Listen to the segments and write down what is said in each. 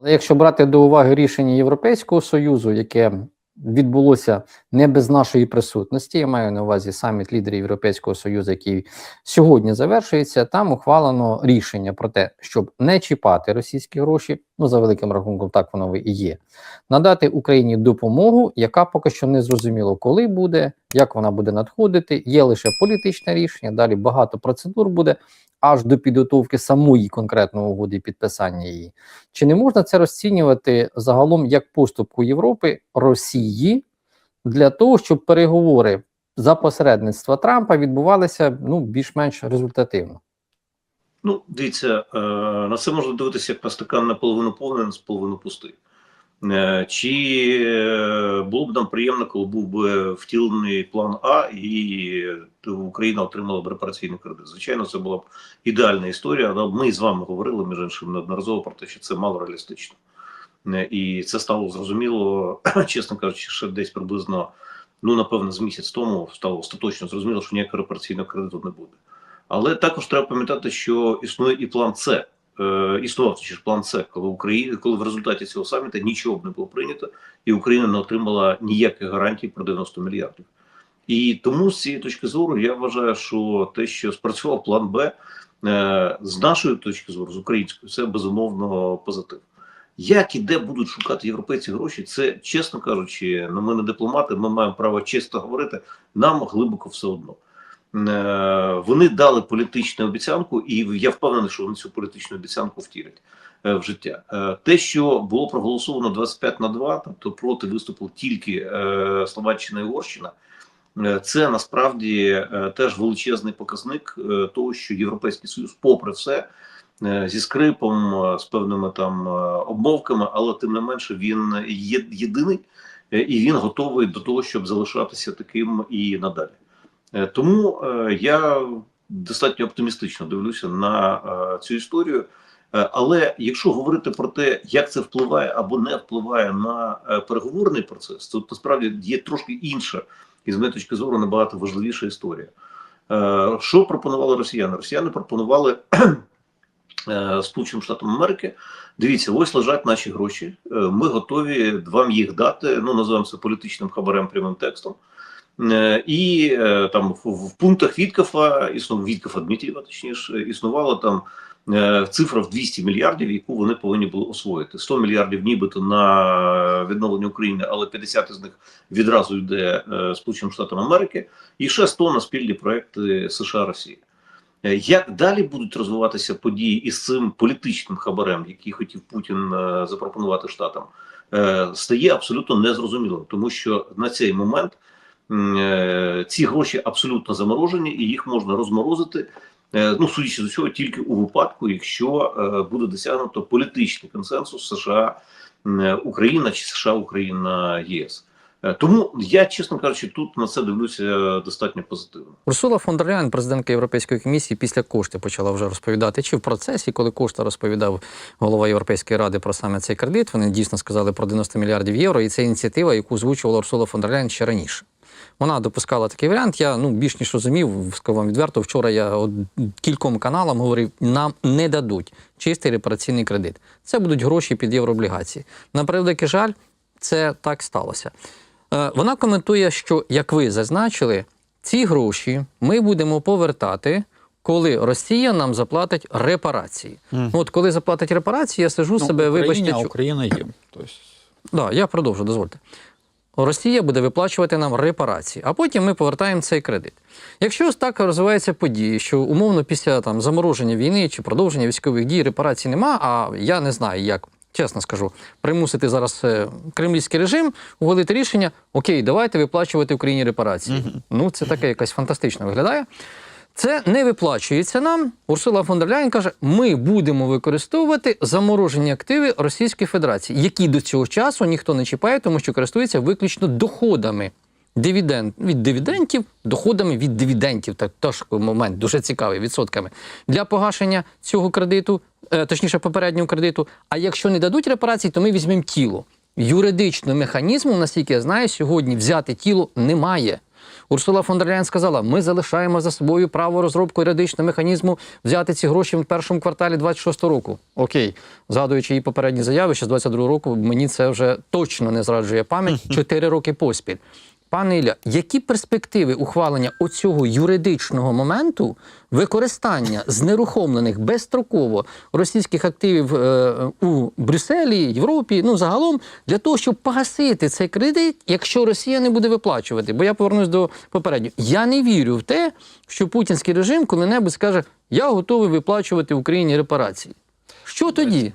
Але якщо брати до уваги рішення Європейського союзу, яке відбулося не без нашої присутності, я маю на увазі саміт лідерів Європейського союзу, який сьогодні завершується, там ухвалено рішення про те, щоб не чіпати російські гроші. Ну за великим рахунком, так воно і є. Надати Україні допомогу, яка поки що не зрозуміло, коли буде, як вона буде надходити. Є лише політичне рішення. Далі багато процедур буде аж до підготовки самої конкретної угоди і підписання її. Чи не можна це розцінювати загалом як поступку Європи Росії для того, щоб переговори за посередництва Трампа відбувалися ну більш-менш результативно? Ну, дивіться, е, на це можна дивитися як на стакан наполовину повний, наполовину пустий. Е, Чи е, було б нам приємно, коли був би втілений план А і Україна отримала б репараційний кредит? Звичайно, це була б ідеальна історія. Але ми з вами говорили між іншим неодноразово про те, що це мало реалістично. Е, І це стало зрозуміло, чесно кажучи, ще десь приблизно, ну напевно, з місяць тому стало остаточно зрозуміло, що ніякого репараційного кредиту не буде. Але також треба пам'ятати, що існує і план С. Е, існував точніше план С, коли Україна, коли в результаті цього саміту нічого б не було прийнято, і Україна не отримала ніяких гарантій про 90 мільярдів. І тому з цієї точки зору я вважаю, що те, що спрацював план Б, е, з нашої точки зору, з української, це безумовно позитив. Як і де будуть шукати європейці гроші, це чесно кажучи, ну ми не дипломати, ми маємо право чесно говорити. Нам глибоко все одно. Е, Вони дали політичну обіцянку, і я впевнений, що вони цю політичну обіцянку втілять е, в життя. Е, Те, що було проголосовано 25 на 2, тобто проти виступили тільки Словаччина і Угорщина, це насправді теж величезний показник того, що Європейський Союз, попри все, зі скрипом, з певними там обмовками, але тим не менше він є єдиний і він готовий до того, щоб залишатися таким і надалі. Е, Тому е, я достатньо оптимістично дивлюся на е, цю історію. Але якщо говорити про те, як це впливає або не впливає на переговорний процес, то насправді є трошки інша, і з моєї точки зору набагато важливіша історія. Що пропонували росіяни? Росіяни пропонували Сполученим Штатам Америки. Дивіться, ось лежать наші гроші. Ми готові вам їх дати. Ну називаємо це політичним хабарем прямим текстом. Е, І е, там в, пунктах Віткафа, існував Віткафа Дмитрієва, точніше, існувала там е, цифра в 200 мільярдів, яку вони повинні були освоїти. 100 мільярдів нібито на відновлення України, але 50 з них відразу йде Сполученим Штатам Америки, і ще 100 на спільні проекти США Росії. Як далі будуть розвиватися події із цим політичним хабарем, який хотів Путін запропонувати штатам, стає абсолютно незрозумілим, тому що на цей момент ці гроші абсолютно заморожені, і їх можна розморозити. е, Ну, судячи з усього, тільки у випадку, якщо е, буде досягнуто політичний консенсус США е, Україна чи США Україна ЄС. Е, Тому я, чесно кажучи, тут на це дивлюся достатньо позитивно. Урсула фон дер Ляйн, президентка Європейської комісії, після кошти почала вже розповідати. Чи в процесі, коли кошти розповідав голова Європейської ради про саме цей кредит, вони дійсно сказали про 90 мільярдів євро, і це ініціатива, яку озвучувала Урсула фон дер Ляйн ще раніше. Вона допускала такий варіант. Я ну більш ніж розумів, скажу вам відверто. Вчора я от, кільком каналам говорив: нам не дадуть чистий репараційний кредит. Це будуть гроші під єврооблігації. На превеликий жаль, це так сталося. Е, Вона коментує, що як ви зазначили, ці гроші ми будемо повертати. Коли Росія нам заплатить репарації, Мгм. от коли заплатить репарації, я сижу себе, Україні, вибачте, а чу- Україна їм. Тобто, Да, я продовжу, дозвольте. Росія буде виплачувати нам репарації, а потім ми повертаємо цей кредит. Якщо ось так розвиваються події, що умовно після там замороження війни чи продовження військових дій репарацій нема, а я не знаю, як чесно скажу, примусити зараз е, кремлівський режим ухвалити рішення: окей, давайте виплачувати Україні репарації. Ну це таке якось фантастично виглядає. Це не виплачується нам. Урсула фон дер Ляйн каже: ми будемо використовувати заморожені активи Російської Федерації, які до цього часу ніхто не чіпає, тому що користуються виключно доходами дивіденд, від дивідендів, доходами від дивідендів. Так теж момент дуже цікавий відсотками для погашення цього кредиту, е, точніше попереднього кредиту. А якщо не дадуть репарацій, то ми візьмемо тіло. Юридичного механізму, наскільки я знаю, сьогодні взяти тіло немає. Урсула фон дер Ляєн сказала: ми залишаємо за собою право розробку юридичного механізму взяти ці гроші в першому кварталі 26 року. Окей, згадуючи її попередні заяви, ще з 22 року, мені це вже точно не зраджує пам'ять. Чотири роки поспіль. Пане Ілля, які перспективи ухвалення оцього юридичного моменту використання знерухомлених безстроково російських активів е, у Брюсселі, Європі, ну загалом для того, щоб погасити цей кредит, якщо Росія не буде виплачувати? Бо я повернусь до попереднього. Я не вірю в те, що путінський режим коли-небудь скаже: Я готовий виплачувати Україні репарації. Що тоді?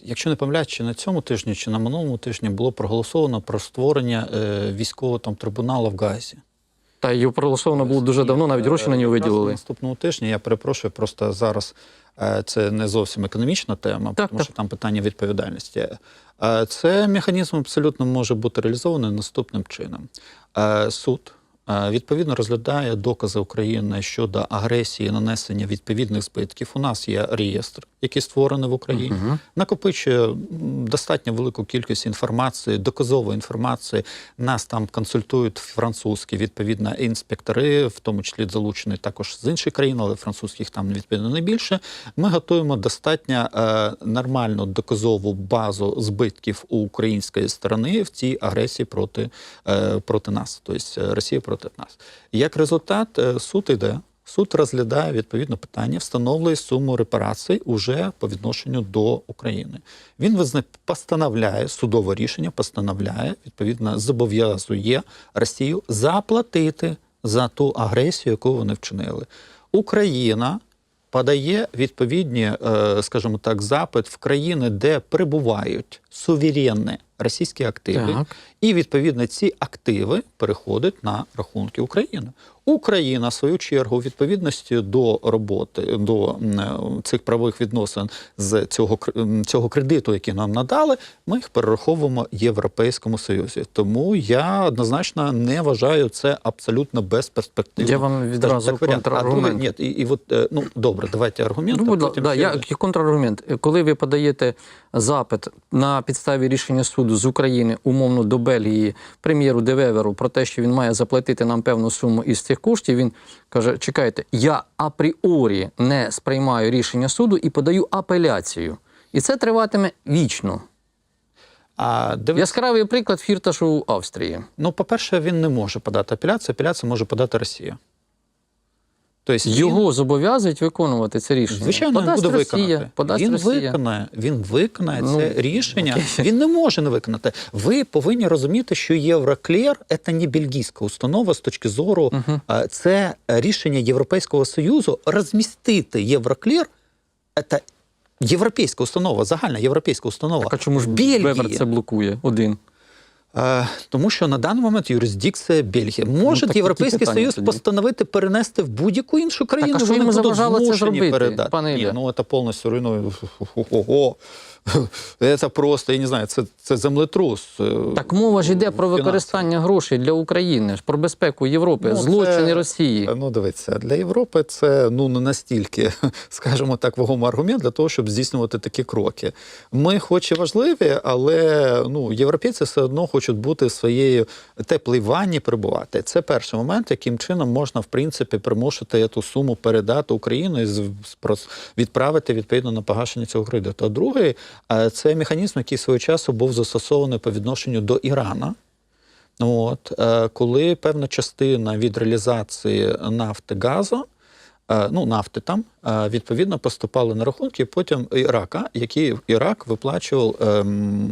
Якщо не помиляюсь, чи на цьому тижні, чи на минулому тижні було проголосовано про створення е, військового там трибуналу в Газі. Та його проголосовано було дуже давно, навіть гроші на нього виділили. Наступного тижня я перепрошую, просто зараз е, це не зовсім економічна тема, Так, тому так. що там питання відповідальності. Е, Це механізм абсолютно може бути реалізований наступним чином. Е, Суд. е, Відповідно розглядає докази України щодо агресії, нанесення відповідних збитків. У нас є реєстр, який створений в Україні, Мгм. накопичує достатньо велику кількість інформації, доказової інформації. Нас там консультують французькі відповідно інспектори, в тому числі залучені також з інших країн, але французьких там відповідно найбільше. Ми готуємо достатньо е, нормальну доказову базу збитків у української сторони в цій агресії проти, е, проти нас, тобто е, Росія проти нас. Як результат, е, суд іде. Суд розглядає відповідно питання, встановлює суму репарацій уже по відношенню до України. Він визна... постановляє судове рішення, постановляє відповідно зобов'язує Росію заплатити за ту агресію, яку вони вчинили. Україна подає відповідні, е, скажімо так, запит в країни, де перебувають суверенні російські активи, Так. І відповідно ці активи переходять на рахунки України. Україна, в свою чергу, відповідності до роботи до е, цих правових відносин з цього цього кредиту, який нам надали, ми їх перераховуємо Європейському Союзі. Тому я однозначно не вважаю це абсолютно безперспективно. Я вам відразу так, варіант. А контраргумент. ні, і, і от е, ну добре, давайте аргумент. Ну, будь потім да, я, контраргумент. Коли ви подаєте запит на підставі рішення суду з України, умовно до Бельгії, прем'єру Девеверу про те, що він має заплатити нам певну суму із цих коштів, він каже: чекайте, я апріорі не сприймаю рішення суду і подаю апеляцію. І це триватиме вічно. А дивись, Яскравий приклад фірташу Австрії. ну, по-перше, він не може подати апеляцію, апеляцію може подати Росія. Тобто він- Його зобов'язують виконувати це рішення. Звичайно, він подасть буде Росія, виконати. Подасть він Росія. виконає, він виконає Ну, це рішення. окей. Він не може не виконати. Ви повинні розуміти, що Євроклір це не бельгійська установа з точки зору, е, це рішення Європейського Союзу розмістити Євроклір. Це європейська установа, загальна європейська установа. Так, а чому ж? Вебер це блокує один? Е, Тому що на даний момент юрисдикція Бельгії. Може Ну, Європейський Союз тоді? постановити перенести в будь-яку іншу країну. а що вони будуть змушені зробити, передати. пане Ні, ну це повністю руйнує. Ого. Це просто, я не знаю, це, це землетрус. е, Так мова ж йде про використання грошей для України, про безпеку Європи, Ну, злочини це- Росії. Ну, дивіться, для Європи це ну не настільки, скажімо так, вагомий аргумент для того, щоб здійснювати такі кроки. Ми, хоч і важливі, але ну, європейці все одно хочуть бути в своєї теплій ванні перебувати. Це перший момент, яким чином можна, в принципі, примусити ту суму передати Україну і відправити відповідно на погашення цього кредиту. А другий е, це механізм, який свого часу був застосований по відношенню до Ірана. От, е, коли певна частина від реалізації нафти газу, ну, нафти там, е, відповідно поступали на рахунки, потім Ірака, який Ірак виплачував ем,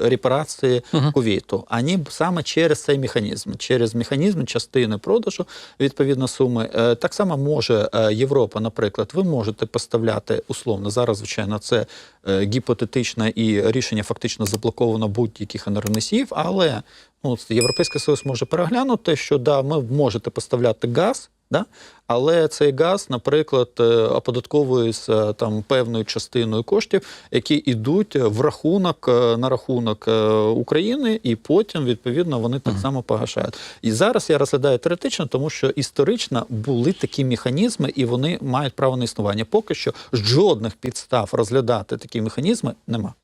репарації Мгм. Кувейту. Ані саме через цей механізм, через механізм частини продажу, відповідно суми. Е, Так само може е, Європа, наприклад, ви можете поставляти условно. Зараз, звичайно, це е, гіпотетичне і рішення фактично заблоковано будь-яких енергоносіїв, але ну, Європейський Союз може переглянути, що да, ми можете поставляти газ. Да? Але цей газ, наприклад, е, оподатковується там певною частиною коштів, які йдуть в рахунок е, на рахунок е, України, і потім відповідно вони так само погашають. І зараз я розглядаю теоретично, тому що історично були такі механізми, і вони мають право на існування. Поки що жодних підстав розглядати такі механізми нема.